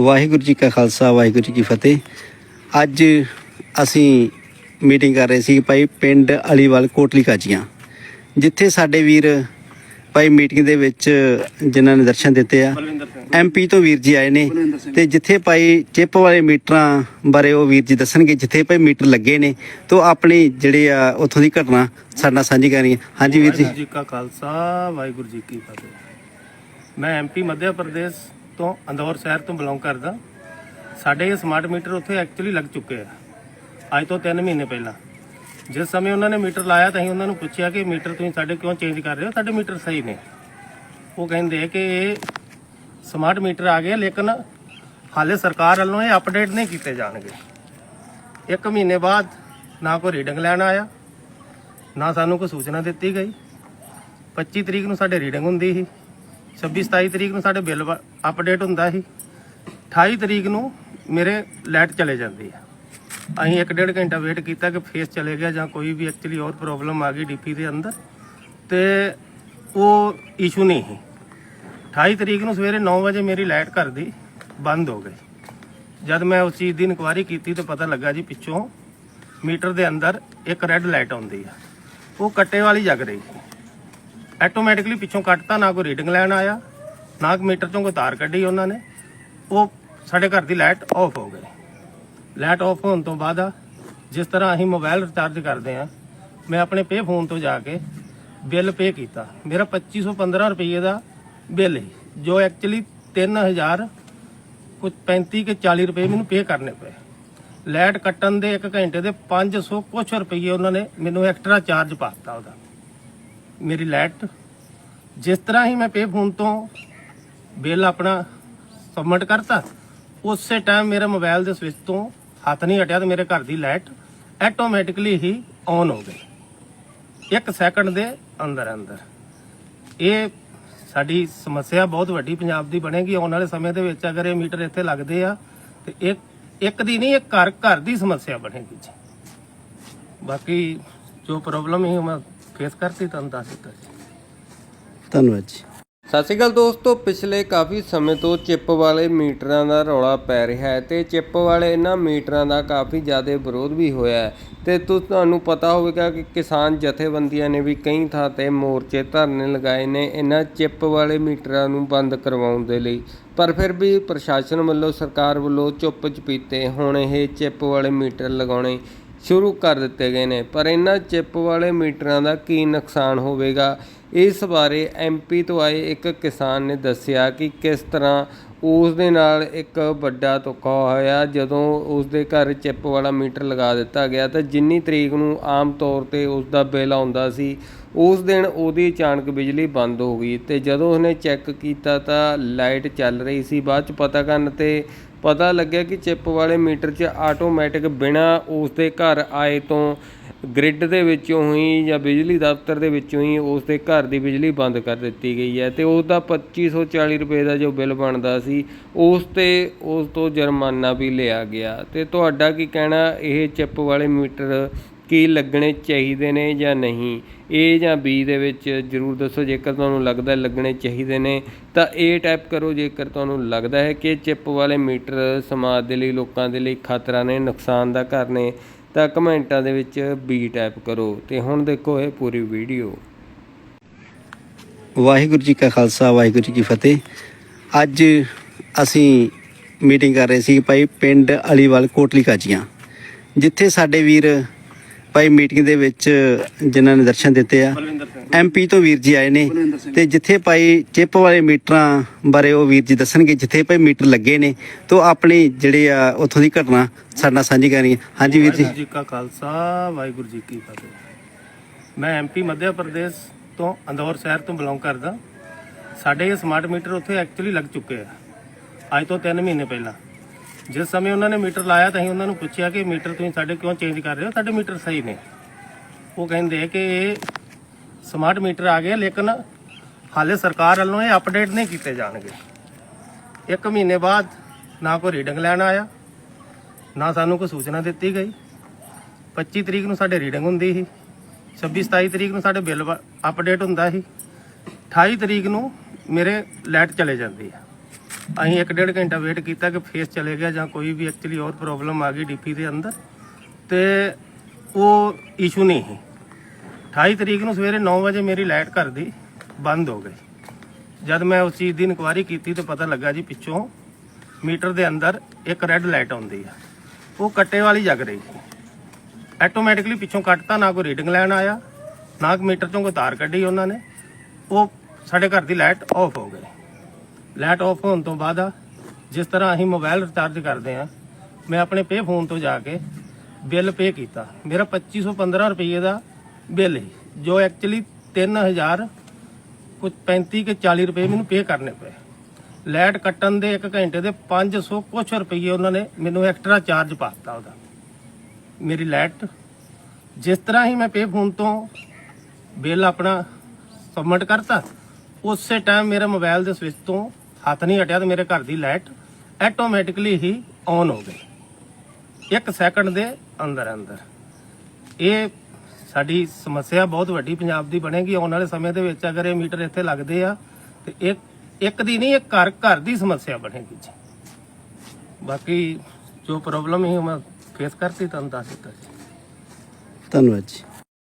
ਵਾਹਿਗੁਰੂ ਜੀ ਕਾ ਖਾਲਸਾ ਵਾਹਿਗੁਰੂ ਜੀ ਕੀ ਫਤਿਹ। ਅੱਜ ਅਸੀਂ ਮੀਟਿੰਗ ਕਰ ਰਹੇ ਸੀ ਭਾਈ ਪਿੰਡ ਅਲੀਵਾਲ ਕੋਟਲੀ ਕਾਜੀਆਂ। ਜਿੱਥੇ ਸਾਡੇ ਵੀਰ ਭਾਈ ਮੀਟਿੰਗ ਦੇ ਵਿੱਚ ਜਿਨ੍ਹਾਂ ਨੇ ਦਰਸ਼ਨ ਦਿੱਤੇ ਆ ਐਮਪੀ ਤੋਂ ਵੀਰ ਜੀ ਆਏ ਨੇ। ਤੇ ਜਿੱਥੇ ਭਾਈ ਚਿੱਪ ਵਾਲੇ ਮੀਟਰਾਂ ਬਾਰੇ ਉਹ ਵੀਰ ਜੀ ਦੱਸਣਗੇ ਜਿੱਥੇ ਭਾਈ ਮੀਟਰ ਲੱਗੇ ਨੇ ਤੋਂ ਆਪਣੀ ਜਿਹੜੇ ਆ ਉੱਥੋਂ ਦੀ ਘਟਨਾ ਸਾਡੇ ਨਾਲ ਸਾਂਝੀ ਕਰਨੀ ਹਾਂਜੀ ਵੀਰ ਜੀ। ਜੀ ਕਾ ਖਾਲਸਾ ਵਾਹਿਗੁਰੂ ਜੀ ਕੀ ਫਤਿਹ। ਮੈਂ ਐਮਪੀ ਮੱਧ ਪ੍ਰਦੇਸ਼ ਤੋਂ ਅੰਦੌਰ ਸ਼ਹਿਰ ਤੋਂ ਬਿਲੋਂਗ ਕਰਦਾ। ਸਾਡੇ ਇਹ ਸਮਾਰਟ ਮੀਟਰ ਉੱਥੇ ਐਕਚੁਅਲੀ ਲੱਗ ਚੁੱਕੇ ਆ। ਅੱਜ ਤੋਂ 3 ਮਹੀਨੇ ਪਹਿਲਾਂ। ਜਿਸ ਸਮੇਂ ਉਹਨਾਂ ਨੇ ਮੀਟਰ ਲਾਇਆ ਤਾਂ ਅਸੀਂ ਉਹਨਾਂ ਨੂੰ ਪੁੱਛਿਆ ਕਿ ਮੀਟਰ ਤੁਸੀਂ ਸਾਡੇ ਕਿਉਂ ਚੇਂਜ ਕਰ ਰਹੇ ਹੋ? ਸਾਡੇ ਮੀਟਰ ਸਹੀ ਨੇ। ਉਹ ਕਹਿੰਦੇ ਕਿ ਇਹ ਸਮਾਰਟ ਮੀਟਰ ਆ ਗਏ ਲੇਕਿਨ ਹਾਲੇ ਸਰਕਾਰ ਵੱਲੋਂ ਇਹ ਅਪਡੇਟ ਨਹੀਂ ਕੀਤੇ ਜਾਣਗੇ। ਇੱਕ ਮਹੀਨੇ ਬਾਅਦ ਨਾ ਕੋਈ ਰੀਡਿੰਗ ਲੈਣ ਆਇਆ, ਨਾ ਸਾਨੂੰ ਕੋਈ ਸੂਚਨਾ ਦਿੱਤੀ ਗਈ। 25 ਤਰੀਕ ਨੂੰ ਸਾਡੇ ਰੀਡਿੰਗ ਹੁੰਦੀ ਸੀ। 26 27 ਤਰੀਕ ਨੂੰ ਸਾਡੇ ਬਿੱਲ ਅਪਡੇਟ ਹੁੰਦਾ ਸੀ। 28 ਤਰੀਕ ਨੂੰ ਮੇਰੇ ਲਾਈਟ ਚਲੇ ਜਾਂਦੀ ਆ। ਅਸੀਂ ਇੱਕ ਡੇਢ ਘੰਟਾ ਵੇਟ ਕੀਤਾ ਕਿ ਫੇਸ ਚਲੇ ਗਿਆ ਜਾਂ ਕੋਈ ਵੀ ਐਕਚੁਅਲੀ ਹੋਰ ਪ੍ਰੋਬਲਮ ਆ ਗਈ ਡੀਪੀ ਦੇ ਅੰਦਰ। ਤੇ ਉਹ ਇਸ਼ੂ ਨਹੀਂ ਸੀ। 28 ਤਰੀਕ ਨੂੰ ਸਵੇਰੇ 9 ਵਜੇ ਮੇਰੀ ਲਾਈਟ ਘਰ ਦੀ ਬੰਦ ਹੋ ਗਈ। ਜਦ ਮੈਂ ਉਸ ਚੀਜ਼ ਦੀ ਇਨਕੁਆਇਰੀ ਕੀਤੀ ਤਾਂ ਪਤਾ ਲੱਗਾ ਜੀ ਪਿੱਛੋਂ ਮੀਟਰ ਦੇ ਅੰਦਰ ਇੱਕ ਰੈੱਡ ਲਾਈਟ ਆਉਂਦੀ ਆ। ਉਹ ਕੱਟੇ ਵਾਲੀ ਜਗ ਰਹੀ ਸੀ। ਆਟੋਮੈਟਿਕਲੀ ਪਿੱਛੋਂ ਕੱਟਤਾ, ਨਾ ਕੋਈ ਰੀਡਿੰਗ ਲੈਣ ਆਇਆ, ਨਾ ਕੋਈ ਮੀਟਰ ਚੋਂ ਕੋਈ ਤਾਰ ਕੱਢੀ ਉਹਨਾਂ ਨੇ। ਉਹ ਸਾਡੇ ਘਰ ਦੀ ਲਾਈਟ ਆਫ ਹੋ ਗਈ। ਲਾਈਟ ਆਫ ਹੋਣ ਤੋਂ ਬਾਅਦ ਜਿਸ ਤਰ੍ਹਾਂ ਅਸੀਂ ਮੋਬਾਈਲ ਰਿਚਾਰਜ ਕਰਦੇ ਆ ਮੈਂ ਆਪਣੇ ਪੇ ਫੋਨ ਤੋਂ ਜਾ ਕੇ ਬਿੱਲ ਪੇ ਕੀਤਾ। ਮੇਰਾ 2515 ਰੁਪਏ ਦਾ ਬਿੱਲ ਹੈ ਜੋ ਐਕਚੁਅਲੀ 3000 ਕੁਝ 35 ਕੇ 40 ਰੁਪਏ ਮੈਨੂੰ ਪੇ ਕਰਨੇ ਪਏ। ਲਾਈਟ ਕੱਟਣ ਦੇ 1 ਘੰਟੇ ਦੇ 500 ਕੁਛ ਰੁਪਏ ਉਹਨਾਂ ਨੇ ਮੈਨੂੰ ਐਕਸਟਰਾ ਚਾਰਜ ਪਾਤਾ ਉਹਦਾ। ਮੇਰੀ ਲਾਈਟ। ਜਿਸ ਤਰ੍ਹਾਂ ਹੀ ਮੈਂ ਪੇ ਫੋਨ ਤੋਂ ਬਿੱਲ ਆਪਣਾ ਸਬਮਿਟ ਕਰਤਾ, ਉਸੇ ਟਾਈਮ ਮੇਰੇ ਮੋਬਾਈਲ ਦੇ ਸਵਿਚ ਤੋਂ ਹੱਥ ਨਹੀਂ ਹਟਿਆ ਤੇ ਮੇਰੇ ਘਰ ਦੀ ਲਾਈਟ ਆਟੋਮੈਟਿਕਲੀ ਹੀ ਔਨ ਹੋ ਗਈ। ਇੱਕ ਸੈਕਿੰਡ ਦੇ ਅੰਦਰ ਅੰਦਰ। ਇਹ ਸਾਡੀ ਸਮੱਸਿਆ ਬਹੁਤ ਵੱਡੀ ਪੰਜਾਬ ਦੀ ਬਣੇਗੀ। ਆਉਣ ਵਾਲੇ ਸਮੇਂ ਦੇ ਵਿੱਚ ਅਗਰ ਇਹ ਮੀਟਰ ਇੱਥੇ ਲੱਗਦੇ ਆ, ਤੇ ਇੱਕ ਇੱਕ ਦੀ ਨਹੀਂ, ਇਹ ਘਰ ਘਰ ਦੀ ਸਮੱਸਿਆ ਬਣੇਗੀ ਜੀ। ਬਾਕੀ ਜੋ ਪ੍ਰੋਬਲਮ ਹੈ ਮੈਂ ਫੇਸ ਕਰਤੀ ਤੁਹਾਨੂੰ ਦੱਸ ਦਿੱਤਾ ਜੀ ਧੰਨਵਾਦ ਜੀ। ਸਤਿ ਸ਼੍ਰੀ ਅਕਾਲ ਦੋਸਤੋ ਪਿਛਲੇ ਕਾਫੀ ਸਮੇਂ ਤੋਂ ਚਿੱਪ ਵਾਲੇ ਮੀਟਰਾਂ ਦਾ ਰੌਲਾ ਪੈ ਰਿਹਾ ਹੈ ਤੇ ਚਿੱਪ ਵਾਲੇ ਇਹਨਾਂ ਮੀਟਰਾਂ ਦਾ ਕਾਫੀ ਜ਼ਿਆਦਾ ਵਿਰੋਧ ਵੀ ਹੋਇਆ ਹੈ। ਤੇ ਤੁ- ਤੁਹਾਨੂੰ ਪਤਾ ਹੋਵੇਗਾ ਕਿ ਕਿਸਾਨ ਜਥੇਬੰਦੀਆਂ ਨੇ ਵੀ ਕਈ ਥਾਂ ਤੇ ਮੋਰਚੇ ਧਰਨੇ ਲਗਾਏ ਨੇ ਇਹਨਾਂ ਚਿੱਪ ਵਾਲੇ ਮੀਟਰਾਂ ਨੂੰ ਬੰਦ ਕਰਵਾਉਣ ਦੇ ਲਈ। ਪਰ ਫਿਰ ਵੀ ਪ੍ਰਸ਼ਾਸਨ ਵੱਲੋਂ ਸਰਕਾਰ ਵੱਲੋਂ ਚੁੱਪ ਚਪੀਤੇ ਹੁਣ ਇਹ ਚਿੱਪ ਵਾਲੇ ਮੀਟਰ ਲਗਾਉਣੇ ਸ਼ੁਰੂ ਕਰ ਦਿੱਤੇ ਗਏ ਨੇ। ਪਰ ਇਹਨਾਂ ਚਿੱਪ ਵਾਲੇ ਮੀਟਰਾਂ ਦਾ ਕੀ ਨੁਕਸਾਨ ਹੋਵੇਗਾ? ਇਸ ਬਾਰੇ ਐਮਪੀ ਤੋਂ ਆਏ ਇੱਕ ਕਿਸਾਨ ਨੇ ਦੱਸਿਆ ਕਿ ਕਿਸ ਤਰ੍ਹਾਂ ਉਸ ਦੇ ਨਾਲ ਇੱਕ ਵੱਡਾ ਧੋਖਾ ਹੋਇਆ। ਜਦੋਂ ਉਸ ਦੇ ਘਰ ਚਿੱਪ ਵਾਲਾ ਮੀਟਰ ਲਗਾ ਦਿੱਤਾ ਗਿਆ ਤਾਂ ਜਿੰਨੀ ਤਰੀਕ ਨੂੰ ਆਮ ਤੌਰ ਤੇ ਉਸ ਦਾ ਬਿੱਲ ਆਉਂਦਾ ਸੀ, ਉਸ ਦਿਨ ਉਹਦੀ ਅਚਾਨਕ ਬਿਜਲੀ ਬੰਦ ਹੋ ਗਈ ਤੇ ਜਦੋਂ ਉਹਨੇ ਚੈੱਕ ਕੀਤਾ ਤਾਂ ਲਾਈਟ ਚੱਲ ਰਹੀ ਸੀ। ਬਾਅਦ ਚ ਪਤਾ ਕਰਨ ਤੇ ਪਤਾ ਲੱਗਿਆ ਕਿ ਚਿੱਪ ਵਾਲੇ ਮੀਟਰ 'ਚ ਆਟੋਮੈਟਿਕ ਬਿਨਾ ਉਸ ਦੇ ਘਰ ਆਏ ਤੋਂ ਗ੍ਰਿਡ ਦੇ ਵਿੱਚੋਂ ਹੀ ਜਾਂ ਬਿਜਲੀ ਦਫ਼ਤਰ ਦੇ ਵਿੱਚੋਂ ਹੀ ਉਸ ਦੇ ਘਰ ਦੀ ਬਿਜਲੀ ਬੰਦ ਕਰ ਦਿੱਤੀ ਗਈ ਹੈ ਤੇ ਉਸ ਦਾ 2540 ਰੁਪਏ ਦਾ ਜੋ ਬਿੱਲ ਬਣਦਾ ਸੀ, ਉਸ ਤੇ ਉਸ ਤੋਂ ਜੁਰਮਾਨਾ ਵੀ ਲਿਆ ਗਿਆ। ਅਤੇ ਤੁਹਾਡਾ ਕੀ ਕਹਿਣਾ, ਇਹ ਚਿੱਪ ਵਾਲੇ ਮੀਟਰ ਕੀ ਲੱਗਣੇ ਚਾਹੀਦੇ ਨੇ ਜਾਂ ਨਹੀਂ? ਏ ਜਾਂ ਬੀ ਦੇ ਵਿੱਚ ਜਰੂਰ ਦੱਸੋ। ਜੇਕਰ ਤੁਹਾਨੂੰ ਲੱਗਦਾ ਲੱਗਣੇ ਚਾਹੀਦੇ ਨੇ, ਤਾਂ ਏ ਟਾਈਪ ਕਰੋ। ਜੇਕਰ ਤੁਹਾਨੂੰ ਲੱਗਦਾ ਹੈ ਕਿ ਚਿੱਪ ਵਾਲੇ ਮੀਟਰ ਸਮਾਜ ਦੇ ਲਈ, ਲੋਕਾਂ ਦੇ ਲਈ ਖਤਰਾ ਨੇ, ਨੁਕਸਾਨ ਦਾ ਘਰ ਨੇ, ਤਾਂ ਕਮੈਂਟਾਂ ਦੇ ਵਿੱਚ ਬੀ ਟਾਈਪ ਕਰੋ। ਤੇ ਹੁਣ ਦੇਖੋ ਇਹ ਪੂਰੀ ਵੀਡੀਓ। ਵਾਹਿਗੁਰੂ ਜੀ ਕਾ ਖਾਲਸਾ, ਵਾਹਿਗੁਰੂ ਜੀ ਕੀ ਫਤਿਹ। ਅੱਜ ਅਸੀਂ ਮੀਟਿੰਗ ਕਰ ਰਹੇ ਸੀ ਭਾਈ ਪਿੰਡ ਅਲੀਵਾਲ ਕੋਟਲੀ ਕਾਜੀਆਂ ਜਿੱਥੇ ਸਾਡੇ ਵੀਰ ਭਾਈ ਮੀਟਿੰਗ ਦੇ ਵਿੱਚ ਜਿਨ੍ਹਾਂ ਨੇ ਦਰਸ਼ਨ ਦਿੱਤੇ ਆ। ਐਮਪੀ ਤੋਂ ਵੀਰ ਜੀ ਆਏ ਨੇ ਤੇ ਜਿੱਥੇ ਭਾਈ ਚਿੱਪ ਵਾਲੇ ਮੀਟਰਾਂ ਬਾਰੇ ਉਹ ਵੀਰ ਜੀ ਦੱਸਣਗੇ ਜਿੱਥੇ ਭਾਈ ਮੀਟਰ ਲੱਗੇ ਨੇ ਤੋਂ ਆਪਣੀ ਜਿਹੜੇ ਆ ਉੱਥੋਂ ਦੀ ਘਟਨਾ ਸਾਡੇ ਨਾਲ ਸਾਂਝੀ ਕਰਨੀ ਹਾਂਜੀ ਵੀਰ ਜੀ। ਜੀ ਕਾ ਖਾਲਸਾ ਵਾਹਿਗੁਰੂ ਜੀ ਕੀ ਫਤਿਹ। ਮੈਂ ਐਮਪੀ ਮੱਧ ਪ੍ਰਦੇਸ਼ ਤੋਂ ਅੰਦੌਰ ਸ਼ਹਿਰ ਤੋਂ ਬਿਲੋਂਗ ਕਰਦਾ। ਸਾਡੇ ਇਹ ਸਮਾਰਟ ਮੀਟਰ ਉੱਥੇ ਐਕਚੁਅਲੀ ਲੱਗ ਚੁੱਕੇ ਆ। ਅੱਜ ਤੋਂ 3 ਮਹੀਨੇ ਪਹਿਲਾਂ। ਜਿਸ ਸਮੇਂ ਉਹਨਾਂ ਨੇ ਮੀਟਰ ਲਾਇਆ ਤਾਂ ਅਸੀਂ ਉਹਨਾਂ ਨੂੰ ਪੁੱਛਿਆ ਕਿ ਮੀਟਰ ਤੁਸੀਂ ਸਾਡੇ ਕਿਉਂ ਚੇਂਜ ਕਰ ਰਹੇ ਹੋ? ਸਾਡੇ ਮੀਟਰ ਸਹੀ ਨੇ। ਉਹ ਕਹਿੰਦੇ ਕਿ ਇਹ ਸਮਾਰਟ ਮੀਟਰ ਆ ਗਏ ਲੇਕਿਨ ਹਾਲੇ ਸਰਕਾਰ ਵੱਲੋਂ ਇਹ ਅਪਡੇਟ ਨਹੀਂ ਕੀਤੇ ਜਾਣਗੇ। ਇੱਕ ਮਹੀਨੇ ਬਾਅਦ ਨਾ ਕੋਈ ਰੀਡਿੰਗ ਲੈਣ ਆਇਆ, ਨਾ ਸਾਨੂੰ ਕੋਈ ਸੂਚਨਾ ਦਿੱਤੀ ਗਈ। 25 ਤਰੀਕ ਨੂੰ ਸਾਡੇ ਰੀਡਿੰਗ ਹੁੰਦੀ ਸੀ 26 27 ਤਰੀਕ ਨੂੰ ਸਾਡੇ ਬਿੱਲ ਅਪਡੇਟ ਹੁੰਦਾ ਸੀ। 28 ਤਰੀਕ ਨੂੰ ਮੇਰੇ ਲਾਈਟ ਚਲੇ ਜਾਂਦੀ ਹੈ ਅਸੀਂ ਇੱਕ ਡੇਢ ਘੰਟਾ ਵੇਟ ਕੀਤਾ ਕਿ ਫੇਸ ਚਲੇ ਗਿਆ ਜਾਂ ਕੋਈ ਵੀ ਐਕਚੁਅਲੀ ਹੋਰ ਪ੍ਰੋਬਲਮ ਆ ਗਈ ਡੀਪੀ ਦੇ ਅੰਦਰ। ਤੇ ਉਹ ਇਸ਼ੂ ਨਹੀਂ ਸੀ। 28 ਤਰੀਕ ਨੂੰ ਸਵੇਰੇ 9 ਵਜੇ ਮੇਰੀ ਲਾਈਟ ਘਰ ਦੀ ਬੰਦ ਹੋ ਗਈ। ਜਦ ਮੈਂ ਉਸ ਚੀਜ਼ ਦੀ ਇਨਕੁਆਇਰੀ ਕੀਤੀ ਤੇ ਪਤਾ ਲੱਗਾ ਜੀ ਪਿੱਛੋਂ ਮੀਟਰ ਦੇ ਅੰਦਰ ਇੱਕ ਰੈੱਡ ਲਾਈਟ ਆਉਂਦੀ ਆ। ਉਹ ਕੱਟੇ ਵਾਲੀ ਜਗ ਰਹੀ ਸੀ। ਆਟੋਮੈਟਿਕਲੀ ਪਿੱਛੋਂ ਕੱਟਤਾ, ਨਾ ਕੋਈ ਰੀਡਿੰਗ ਲੈਣ ਆਇਆ, ਨਾ ਕੋਈ ਮੀਟਰ ਚੋਂ ਕੋਈ ਤਾਰ ਕੱਢੀ ਉਹਨਾਂ ਨੇ। ਉਹ ਸਾਡੇ ਘਰ ਦੀ ਲਾਈਟ ਆਫ ਹੋ ਗਈ। ਲਾਈਟ ਆਫ ਹੋਣ ਤੋਂ ਬਾਅਦ ਆ, ਜਿਸ ਤਰ੍ਹਾਂ ਅਸੀਂ ਮੋਬਾਈਲ ਰਿਚਾਰਜ ਕਰਦੇ ਆ ਮੈਂ ਆਪਣੇ ਪੇ ਫੋਨ ਤੋਂ ਜਾ ਕੇ ਬਿੱਲ ਪੇ ਕੀਤਾ। ਮੇਰਾ 2515 ਰੁਪਏ ਦਾ ਬਿੱਲ ਸੀ ਜੋ ਐਕਚੁਅਲੀ 3000 ਕੁਝ 35 ਕੇ 40 ਰੁਪਏ ਮੈਨੂੰ ਪੇ ਕਰਨੇ ਪਏ। ਲਾਈਟ ਕੱਟਣ ਦੇ 1 ਘੰਟੇ ਦੇ 500 ਕੁਛ ਰੁਪਏ ਉਹਨਾਂ ਨੇ ਮੈਨੂੰ ਐਕਸਟਰਾ ਚਾਰਜ ਪਾਤਾ ਉਹਦਾ। ਮੇਰੀ ਲਾਈਟ ਜਿਸ ਤਰ੍ਹਾਂ ਹੀ ਮੈਂ ਪੇ ਫੋਨ ਤੋਂ ਬਿੱਲ ਆਪਣਾ ਸਬਮਿਟ ਕਰਤਾ ਉਸੇ ਟਾਈਮ ਮੇਰੇ ਮੋਬਾਈਲ ਦੇ ਸਵਿਚ ਤੋਂ ਹੱਥ ਨਹੀਂ ਹਟਿਆ ਤੇ ਮੇਰੇ ਘਰ ਦੀ ਲਾਈਟ ਆਟੋਮੈਟਿਕਲੀ ਹੀ ਔਨ ਹੋ ਗਈ। ਇੱਕ ਸੈਕਿੰਡ ਦੇ ਅੰਦਰ ਅੰਦਰ। ਇਹ ਸਾਡੀ ਸਮੱਸਿਆ ਬਹੁਤ ਵੱਡੀ ਪੰਜਾਬ ਦੀ ਬਣੇਗੀ। ਆਉਣ ਵਾਲੇ ਸਮੇਂ ਦੇ ਵਿੱਚ ਅਗਰ ਇਹ ਮੀਟਰ ਇੱਥੇ ਲੱਗਦੇ ਆ, ਤੇ ਇਹ ਇੱਕ ਦੀ ਨਹੀਂ, ਇਹ ਘਰ ਘਰ ਦੀ ਸਮੱਸਿਆ ਬਣੇਗੀ ਜੀ। ਬਾਕੀ ਜੋ ਪ੍ਰੋਬਲਮ ਹੈ ਮੈਂ ਫੇਸ ਕਰਤੀ, ਤੁਹਾਨੂੰ ਦੱਸ ਦਿੱਤਾ ਜੀ। ਧੰਨਵਾਦ ਜੀ।